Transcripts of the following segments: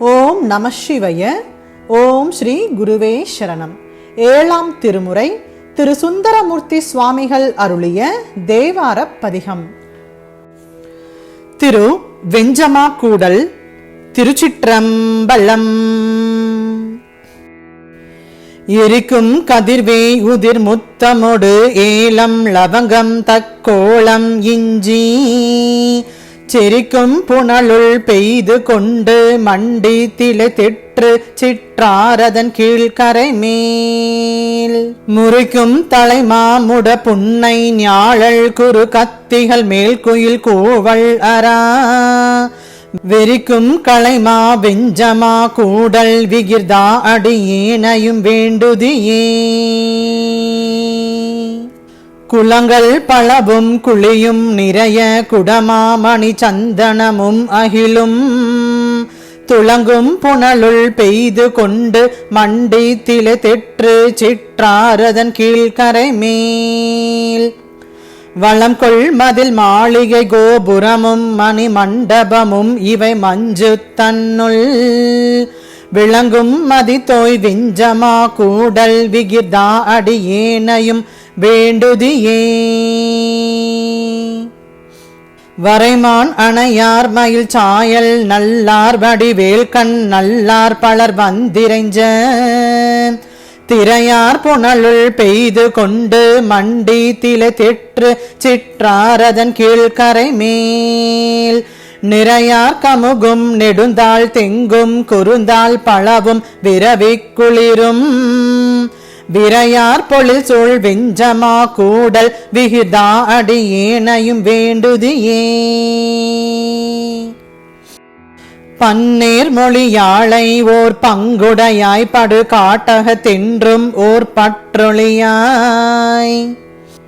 ஓம் நம சிவய. ஓம் ஸ்ரீ குருவே சரணம். ஏழாம் திருமுறை திரு சுந்தரமூர்த்தி சுவாமிகள் அருளிய தேவார பதிகம். திரு வெஞ்சமா கூடல் திருச்சிற்றம்பலம். எரிக்கும் கதிர்வே உதிர் முத்தமொடு ஏலம் லவங்கம் தக்கோளம் இஞ்சி. செரிக்கும் புனலுள் பெய்து கொண்டு மண்டி திலை திற்று சிற்றாரதன் கீழ்கரை மேல் முறிக்கும் தலைமாமுட புன்னை ஞாழல் குறு கத்திகள் மேல் குயில் கூவள் அரா வெறிக்கும் களைமா வெஞ்சமா கூடல் விகிர்தா அடியேனையும் வேண்டுதியே. குளங்கள் பளவும் குழியும் நிறைய குடமாமணி சந்தனமும் அகிலும். துளங்கும் புனலுள் பெய்து கொண்டு மண்டி தில தெற்று சிற்றாரதன் கீழ்கரை மேல். வளம் கொள் மதில் மாளிகை கோபுரமும் மணி மண்டபமும் இவை மஞ்சு தன்னுள். விளங்கும் மதித்தோய் விஞ்சமா கூடல் விகிர்தா அடியேனையும் வேண்டுதியே. வரைமான் அணையார் மயில் சாயல் நல்லார் வடிவேல் கண் நல்லார் பலர் வந்திரைஞ்ச திரையார் புனலுள் பெய்து கொண்டு மண்டி தில திற்று சிற்றாரதன் கீழ்கரை மேல். நிறையார் கமுகும் நெடுந்தாள் தெங்கும் குறுந்தாள் பழவும் விரவிக் குளிரும். விரையார் பொழில் சொல் வெஞ்சமா கூடல் விகிதா அடியேனையும் வேண்டுதியே. பன்னீர் மொழியாளை ஓர் பங்குடையாய் படு தின்றும் ஓர் பற்றொழியாய்.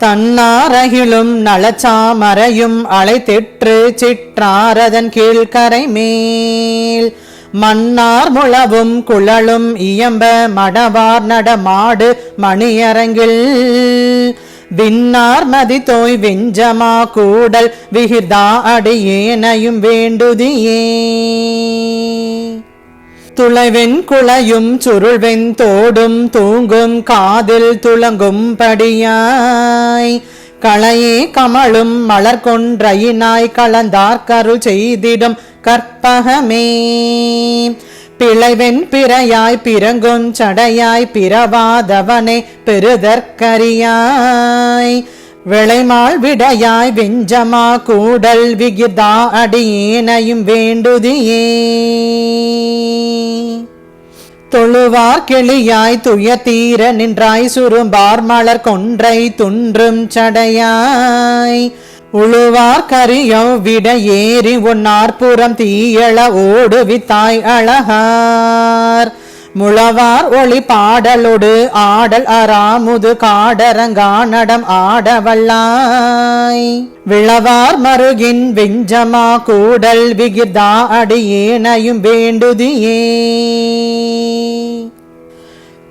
தன்னாரகிலும் நலச்சாமரையும் அலைத்தெற்று சிற்றாரதன் கீழ்கரை மேல். மன்னார் முழவும் குழலும் இயம்ப மடவார் நடமாடு மணியரங்கில். விண்ணார் மதி தோய் வெஞ்சமா கூடல் விகிர்தா அடியேனையும் வேண்டுதியே. துளைவெண் குளையும் சுருள்வெண் தோடும் தூங்கும் காதில் துளங்கும் படியாய். களையே கமழும் மலர் கொன்றையினாய் கலந்தார் கருள் செய்திடும் கற்பகமே பிழைவெண் பிறையாய் பிறங்குஞ் சடையாய் பிறவாதவனே பெருதற்கரியாய் விளைமாள் விடையாய் வெஞ்சமா கூடல் விகிதா அடியேனையும் வேண்டுதியே. தொழுவார் கிளியாய் துய தீர நின்றாய் சுரும்பார் மலர் கொன்றை துன்றும் சடையாய். உழுவார் கரியம் விட ஏறி உன்னார்புறம் தீயள ஓடுவித்தாய் அழகார். முழவார் ஒளி பாடலொடு ஆடல் அராமுது காடரங்கானடம் ஆடவல்லாய். விழவார் மருகின் வெஞ்சமா கூடல் விகிர்தா அடியேனையும் வேண்டுதியே.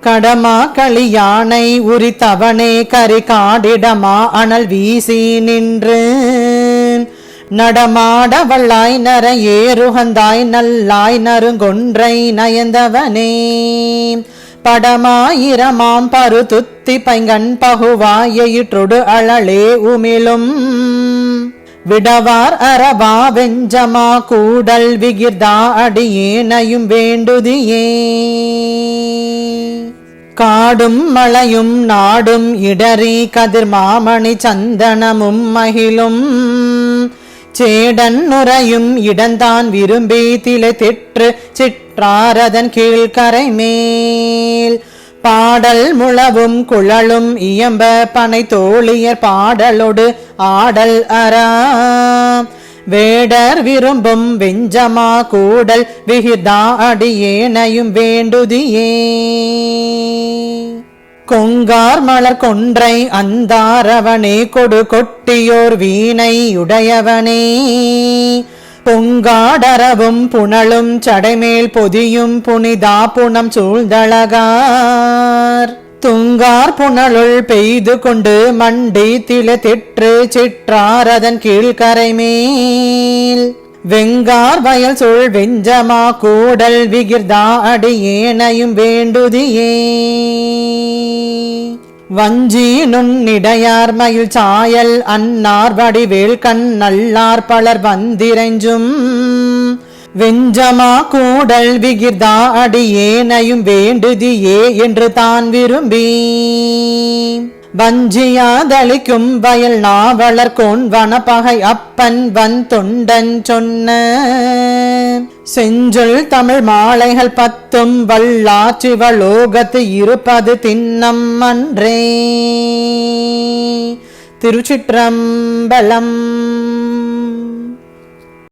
கடமா களியானை உரித்தவனே கரி காடிடமா அனல் வீசி நின்று. நடமாட வல்லாய் நர ஏறுகந்தாய் நல்லாய் நறுங்கொன்றை நயந்தவனே. படமாயிரமாம் பரு துத்தி பைங்கண் பகுவாயிற்றொடு அழலே உமிழும். விடவார் அரபா வெஞ்சமா கூடல் விகிர்தா அடியேனையும் வேண்டுதியே. காடும் மலையும் நாடும் இடறி கதிர் மாமணி சந்தனமும் மகிழும். சேடன் நுரையும் இடந்தான் விரும்பி திலை திற்று சிற்றாரதன் கீழ்கரை மேல். பாடல் முழவும் குழலும் இயம்ப பனை தோழியர் பாடலோடு ஆடல் அரா வேடர் விரும்பும் வெஞ்சமா கூடல் விகிதா அடியேனையும் வேண்டுதியே. கொங்கார் மலர் கொன்றை அந்தாரவனே கொடு கொட்டியோர் வீணை உடையவனே. பொங்காடரவும் புனலும் சடைமேல் பொதியும் புனிதா புனம் சூழ்ந்தழகார். துங்கார் புனலுள் பெய்து கொண்டு மண்டி தில திற்று சிற்றாரதன் கீழ்கரை மேல் வெங்கார் வயல் சொல் வெஞ்சமா கூடல் விகிர்தா அடியேனையும் வேண்டுதியே. வஞ்சி நுண்ணிடையார் மயில் சாயல் அன்னார் வடிவேல் கண்ணல்லார் பலர் வந்திரைஞ்சும். வெஞ்சமா கூடல் விகிர்தா அடியேனையும் வேண்டுதியே என்று தான் விரும்பி. வஞ்சியாதளிக்கும் வயல் நாவலர் கோன் வனப்பகை அப்பன் வன் தொண்டன் சொன்ன. செஞ்சொல் தமிழ் மாலைகள் பத்தும் வல்லாற்றிவலோகத்து இருப்பது தின்னம் அன்றே. திருச்சிற்றம்பலம்